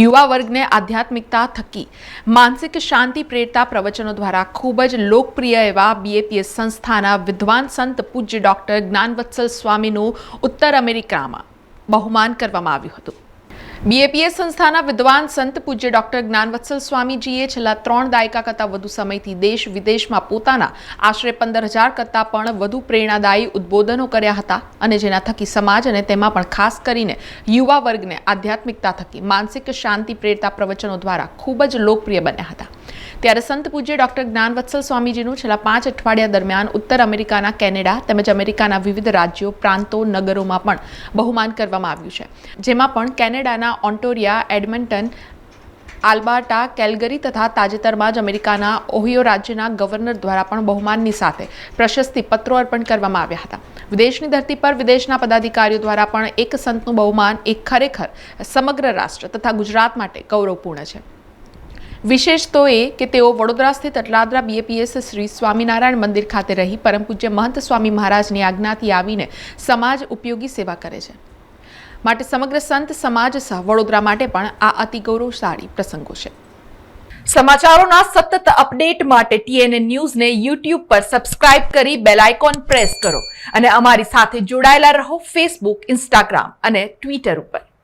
યુવા વર્ગને આધ્યાત્મિકતા થકી. માનસિક શાંતિ, પ્રેરતા પ્રવચનો દ્વારા ખૂબ જ લોકપ્રિય એવા બીએપીએસ સંસ્થાના વિદ્વાન સંત પૂજ્ય ડૉક્ટર જ્ઞાનવત્સલ સ્વામીનું ઉત્તર અમેરિકામાં બહુમાન કરવામાં આવ્યું હતું. બીએપીએસ સંસ્થાના વિદ્વાન સંત પૂજ્ય ડોક્ટર જ્ઞાનવત્સલ સ્વામીજીએ છેલ્લા ત્રણ દાયકા કરતાં વધુ સમયથી દેશ વિદેશમાં પોતાના આશરે પંદર હજાર કરતાં પણ વધુ પ્રેરણાદાયી ઉદ્બોધનો કર્યા હતા અને જેના થકી સમાજ અને તેમાં પણ ખાસ કરીને યુવા વર્ગને આધ્યાત્મિકતા થકી માનસિક શાંતિ પ્રેરતા પ્રવચનો દ્વારા ખૂબ જ લોકપ્રિય બન્યા હતા. ત્યારે સંત પૂજ્ય ડોક્ટર જ્ઞાનવત્સલ સ્વામીજીનું છેલ્લા પાંચ અઠવાડિયા દરમિયાન ઉત્તર અમેરિકાના કેનેડા તેમજ અમેરિકાના વિવિધ રાજ્યો, પ્રાંતો, નગરોમાં પણ બહુમાન કરવામાં આવ્યું છે. જેમાં પણ કેનેડાના ઓન્ટોરિયા, એડમન્ટન, આલ્બર્ટા, કેલગરી તથા તાજેતરમાં જ અમેરિકાના ઓહિયો રાજ્યના ગવર્નર દ્વારા પણ બહુમાનની સાથે પ્રશસ્તિ પત્રો અર્પણ કરવામાં આવ્યા હતા. વિદેશની ધરતી પર વિદેશના પદાધિકારીઓ દ્વારા પણ એક સંતનું બહુમાન એ ખરેખર સમગ્ર રાષ્ટ્ર તથા ગુજરાત માટે ગૌરવપૂર્ણ છે. વિશેષ તો એ કે તેઓ વડોદરા સ્થિત અટલાદરા બીએપીએસ શ્રી સ્વામિનારાયણ મંદિર ખાતે રહી પરમ પૂજ્ય મહંત સ્વામી મહારાજની આજ્ઞાથી આવીને સમાજ ઉપયોગી સેવા કરે છે. માટે સમગ્ર સંત સમાજ સહ વડોદરા માટે પણ આ અતિ ગૌરવશાળી પ્રસંગો છે. સમાચારોના સતત અપડેટ માટે ટીએનએ ન્યૂઝને યુટ્યુબ પર સબસ્ક્રાઇબ કરી બેલ આઇકોન પ્રેસ કરો અને અમારી સાથે જોડાયેલા રહો ફેસબુક ઇન્સ્ટાગ્રામ અને ટ્વિટર ઉપર.